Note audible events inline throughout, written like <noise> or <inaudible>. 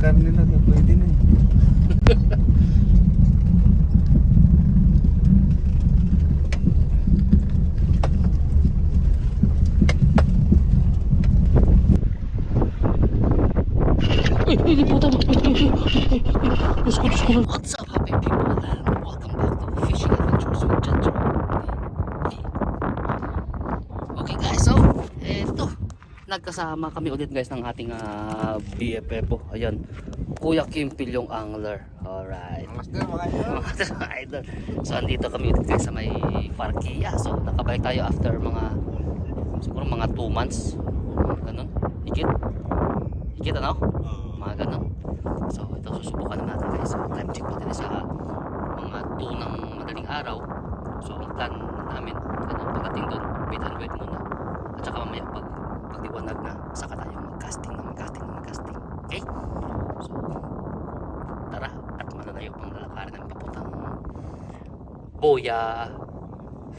Karne na pwede na eh. Uy, uy, di puta. Uy, uy, uy, uy, uy, uy. Diyos ko, Diyos ko. What's up, happy people? And welcome back to Fishing Adventures with Jetro. Okay guys, so, eto. Nagkasama kami ulit guys ng ating ah, BFF po. Ayan. Kuya Kim Pilyong Angler. Alright. Master, mga idol. <laughs> Mga idol. So andito kami ulit guys sa may Parkia. So nakabalik tayo after mga siguro mga 2 months. Ganun. Higit. Higit ano? Mga ganun. So ito susubukan na natin guys. Time check natin sa mga 2 ng madaling araw. So ang plan namin ganun, pagdating doon wait and wait muna. At saka mamaya pag pagdiwanag na saka tayo mag-casting na mag-casting na mag-casting. Okay? So tara at malalayo pang lalakarin ng papuntang Boya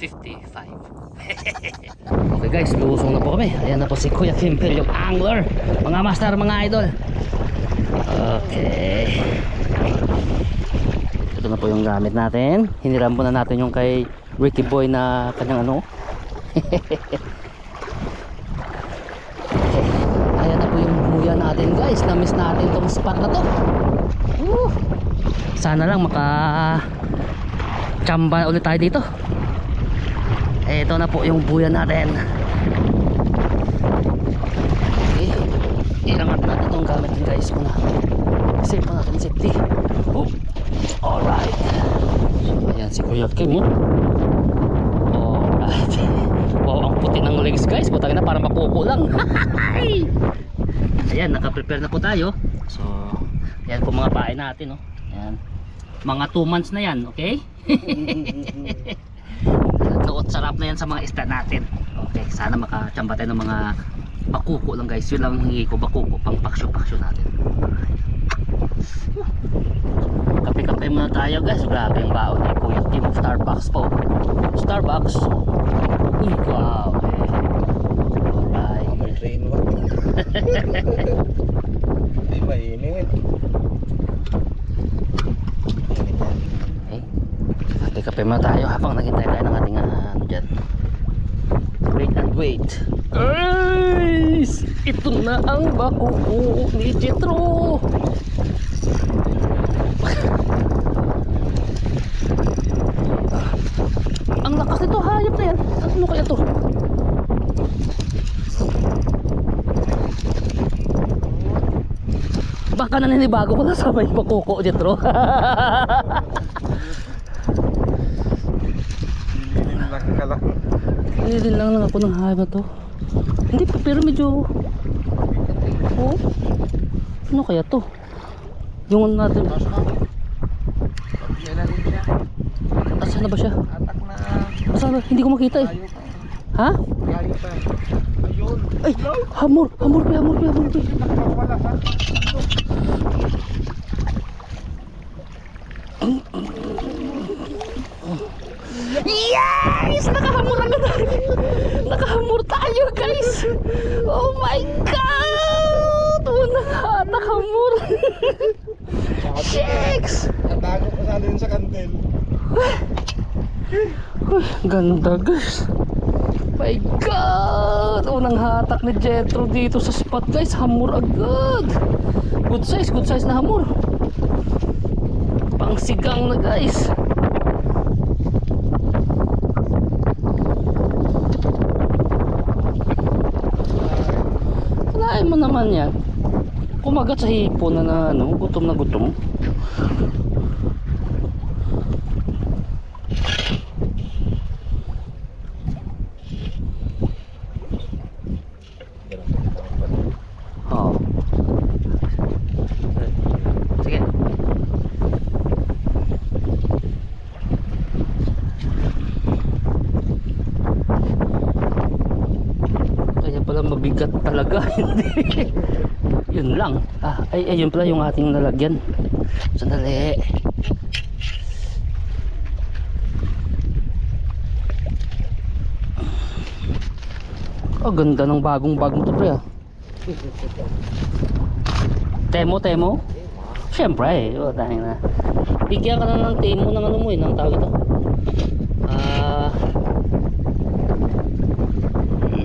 55 <laughs> okay guys lusong na po kami. Ayan na po si Kuya Kimpel yung angler. Mga master mga idol. Okay. Ito na po yung gamit natin. Hiniram po na natin yung kay Ricky Boy na kanyang ano. Okay. <laughs> ayan na po yung buya natin guys. Na miss natin itong spot na to. Woo! Sana lang maka Chamba ulit tayo dito. Ito na po yung buya natin. Okay. Ilangat natin itong gamit din guys muna. Save pa natin safety. Oh. Alright. So ayan si Kuya Kim. Oh. Alright. Wow, ang puti ng legs guys. Butang na para makuko lang. <laughs> ayan, naka-prepare na po tayo. So, Yan po mga pain natin, no. Yan. Mga 2 months na yan, okay? <laughs> Noot sarap na yan sa mga isda natin. Okay, sana makachamba tayo ng mga bakuko lang guys. Yun lang ang hingi ko, bakuko, pang paksyo-paksyo natin. Kape-kape muna tayo guys. Grabe ang baon ni Kuya Kim. Starbucks po. Starbucks. Uy, wow. Alright. Train mo. <laughs> Hindi mainit. Kape-kape muna tayo habang naghintay tayo ng ating ah, ano dyan. Wait and wait. Guys! Ito na ang bakuko ni Jetro! ang lakas nito hayop na yan. Ano kaya to? Baka naninibago ko na sabay bakuko Jetro. <laughs> Lilim lang ka lang. Din lang lang ako ng na to. Hindi pa, pero medyo... Oh. Ano kaya to? Yung ano natin. Asan na ba siya? Asan na? Hindi ko makita eh. Ha? Ayun. Ay! Hamor! Hamor! Hamor pa! Hamor pa! Nakawala sa. Yes! Nakahamor agad tayo! Nakahamor tayo guys! Oh my God! Unang hatak hamor! Six! Natago pa sa din sa kantel. Uy, ganda guys. My God! Unang hatak ni Jetro dito sa spot guys. Hamur agad. Good size, good size na hamur. Pang sigang na guys. Kalahin mo naman yan. Kumagat sa hipon na, na ano, gutom na gutom. Oo. Sige. Kaya pala mabigat talaga. <laughs> Yun lang. Ah, ay, ay, yun pala yung ating nalagyan. Sandali. Oh, ganda ng bagong bag mo to pre ah. Temo, temo. Siyempre, oh, dahil na. Bigyan ka na ng temo ng ano mo eh, ng tawag ito. Ah...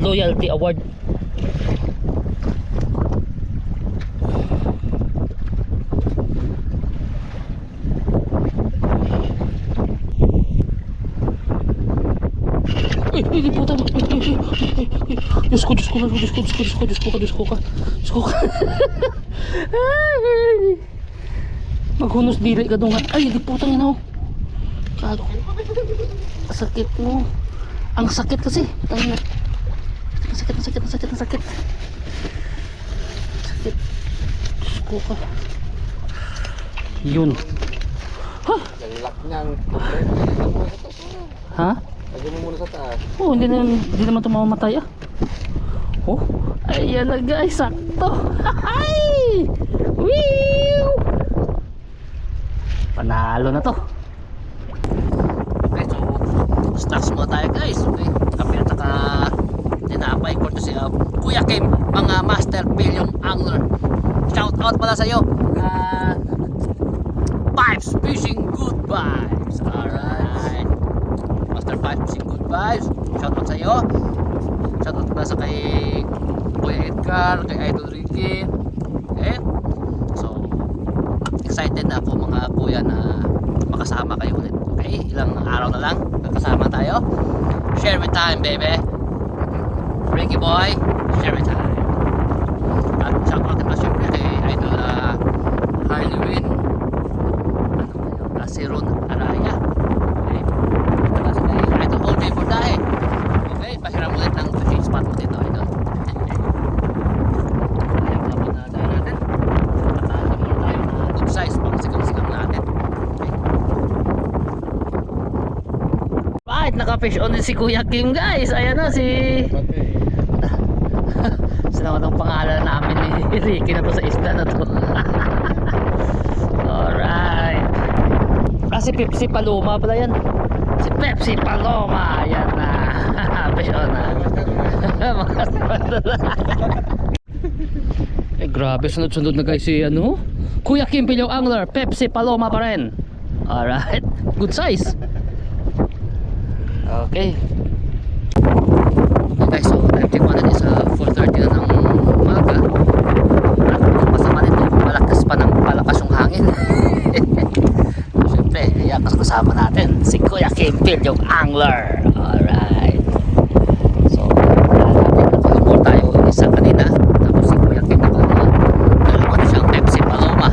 loyalty award. Uy, uy, di puta. Uy, uy, uy, uy, uy, uy. Diyos ko, Diyos ko, Diyos ko, Diyos ko, Diyos ko, Diyos ko, Diyos ko, ka, Diyos ko, ka. Ay. Maghunos dili ka doon. Ay, di putang ina oh. Kago. Sakit mo. Ang sakit kasi. Tangina. Ang sakit, ang sakit, ang sakit, ang sakit. Sakit. Diyos ko ka. Yun. Ha? Lock niyang problema. Ha? Lagyan mo muna sa taas. Oh, hindi naman, hindi naman ito mamamatay ah. Oh, ayan na guys, sakto. <laughs> Hay! Woo! Panalo na to. Okay, so stocks muna tayo guys. Okay, kape at saka tinapay ko to si uh, Kuya Kim, mga master billion angler. Shout out pala sa iyo. Uh, Vibes Fishing Good Vibes. Alright. Master Vibes Fishing Good Vibes. Shout out sa iyo. Shout out pala sa kay Kuya Edgar, kay Idol Ricky. Okay. So, excited na ako mga kuya na makasama kayo ulit. Okay? Ilang araw na lang kasama tayo. Share with time, baby. Ricky boy, share with time. At shout out naman syempre kay Idol uh, Harley Win. Ano ba? Ah, Araya. Okay? At si Idol OJ Bordahe. Okay? Pahiram ulit ng fishing spot mo dito, Idol. Ayan mga pinadaan natin. At uh, muna na good size pang sigang-sigang natin. Naka-fish on si Kuya Kim guys. Ayan na si. <laughs> Sinawa ng pangalan namin ni Ricky na to sa isla na to. <laughs> Alright. Ah, si Pepsi Paloma pala yan. Si Pepsi Paloma. Yan na. Fish on na. Mga spatula. <laughs> eh, grabe. Sunod-sunod na guys si ano. Kuya Kim Pilyaw Angler. Pepsi Paloma pa rin. Alright. <laughs> Good size. Okay. Okay guys, so time check natin is uh, 4.30 na ng umaga. Masama nito, malakas pa ng malakas yung hangin. so, <laughs> Siyempre, ayan kasama natin si Kuya Kimpil, yung angler. Alright. So, natin nakalumor tayo isa kanina. Tapos si Kuya Kim nakalumor. Dalawa na siyang Pepsi Paloma.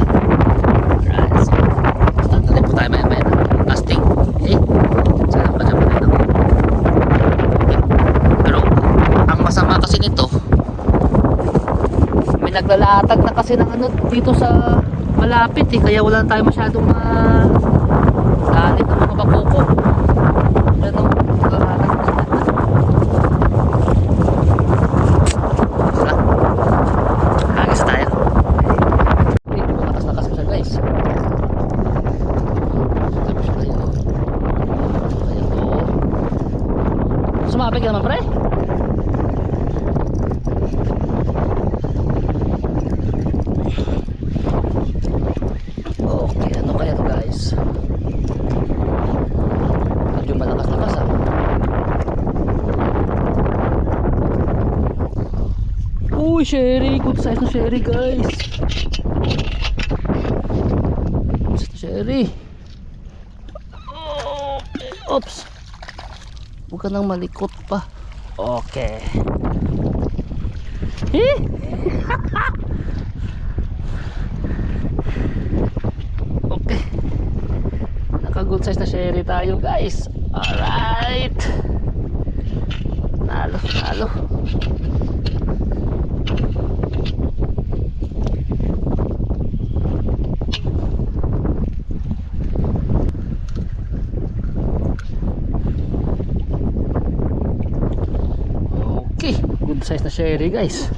Alright. So, start natin po tayo maya maya ng casting. Okay? Sana pa dyan natin ako. Pero ang masama kasi nito may naglalatag na kasi ng ano dito sa malapit eh kaya wala na tayo masyadong ma galit ng mga bakoko. Ano? Naglalatag na sila. Sila. Hagis tayo. Dito malakas na kasi siya guys. Tapos tayo. Tayo to. Sumabig ka naman pre? Okay, ano kaya to guys? Medyo malakas-lakas ah. Uy, sherry! Good size na sherry guys! Good size na sherry! Oops! Huwag ka nang malikot pa. Okay. Eh? <laughs> okay. Naka good size na sherry tayo guys. Alright. Nalo, nalo. Okay, good size na sherry guys.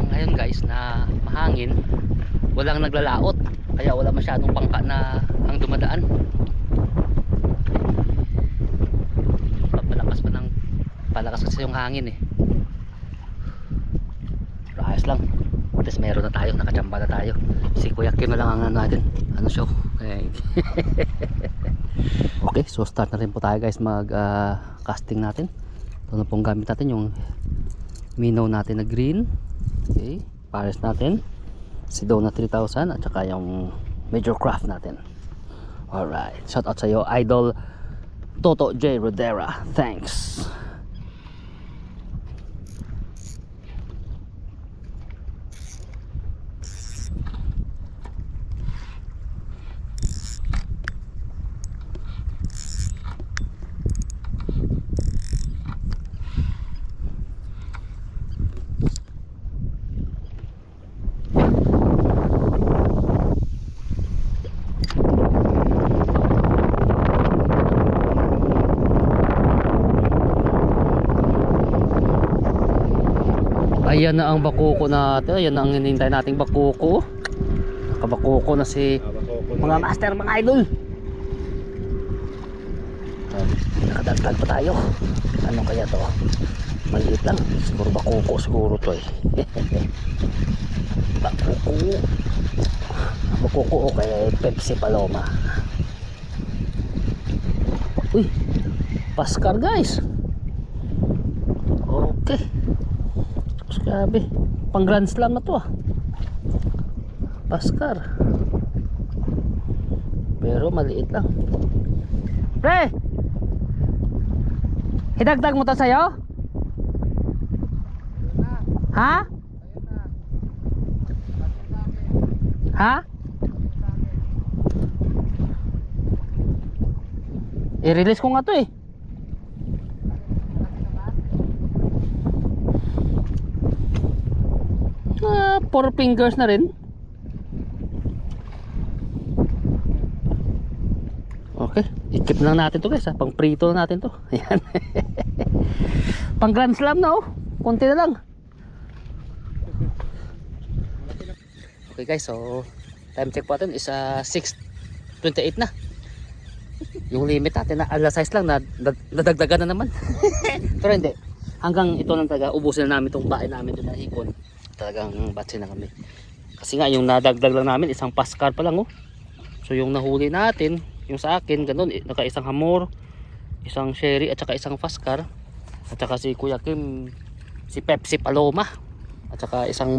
lang ngayon guys na mahangin naglalaot kaya wala masyadong bangka na ang dumadaan. Papalakas pa ng palakas kasi yung hangin eh. Pero lang. Least meron na tayo nakachamba na tayo. Si Kuya Kim na lang ang ano natin. Ano show. <laughs> Okay so start na rin po tayo guys. Mag ah, casting natin. Ito na pong gamit natin yung minnow natin na green. Okay pares natin si Dona 3000 at saka yung major craft natin. Alright. Shout out sa iyo idol Toto J. Rodera thanks ayan na ang bakuko natin. Ayan na ang hinihintay nating bakuko. Nakabakuko na si mga master mga idol. Nakadagdag pa tayo. Ano kaya to? Maliit lang. Siguro bakuko siguro to eh. <laughs> Bakuko. Bakuko o kaya Pepsi Paloma. Uy Pascar guys okay Tapos grabe pang grand slam na to ah Pascar pero maliit lang pre Idagdag mo to sa'yo? Ha? Ha? I-release ko nga to eh. Four fingers na rin. Okay, ikip lang natin to guys ha. Pang prito na natin to. <laughs> Ayan. Pang grand slam na oh. Konti na lang. Okay guys, so time check po natin is uh, 6.28 na. Yung limit natin na alas size lang na, na nadagdagan na naman. <laughs> Pero hindi. Hanggang ito lang talaga ubusin na namin itong bahay namin doon na hikon. Talagang batsi na kami. Kasi nga yung nadagdag lang namin isang pascar pa lang oh. So yung nahuli natin, yung sa akin ganun, eh, naka isang hamor, isang sherry at saka isang pascar. At saka si Kuya Kim, si Pepsi Paloma. At saka isang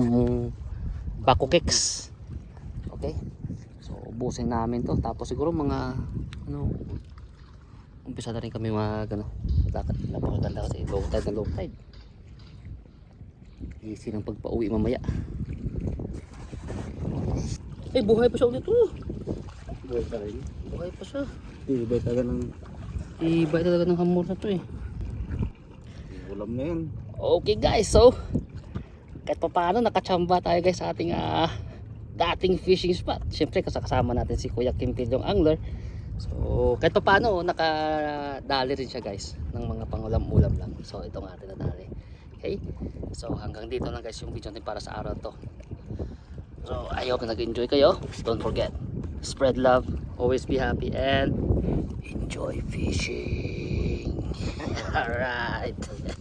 Baco Kicks. Okay? So ubusin namin to. Tapos siguro mga ano umpisa na rin kami mga ano napakaganda kasi low tide na low tide easy ng pagpa-uwi mamaya eh buhay pa siya ulit oh Buhay pa rin. buhay pa siya Ibay talaga ng ibay talaga ng hamor na to eh ulam na yan. Okay guys, so kahit pa paano nakachamba tayo guys sa ating ah, dating fishing spot. Siyempre kasama natin si Kuya Kim Pil, yung angler. So kahit pa paano nakadali rin siya guys ng mga pangulam-ulam lang. So ito nga atin nadali. Okay? So hanggang dito lang guys yung video natin para sa araw to. So I hope na nag-enjoy kayo. Don't forget, spread love, always be happy and enjoy fishing. <laughs> Alright. <laughs>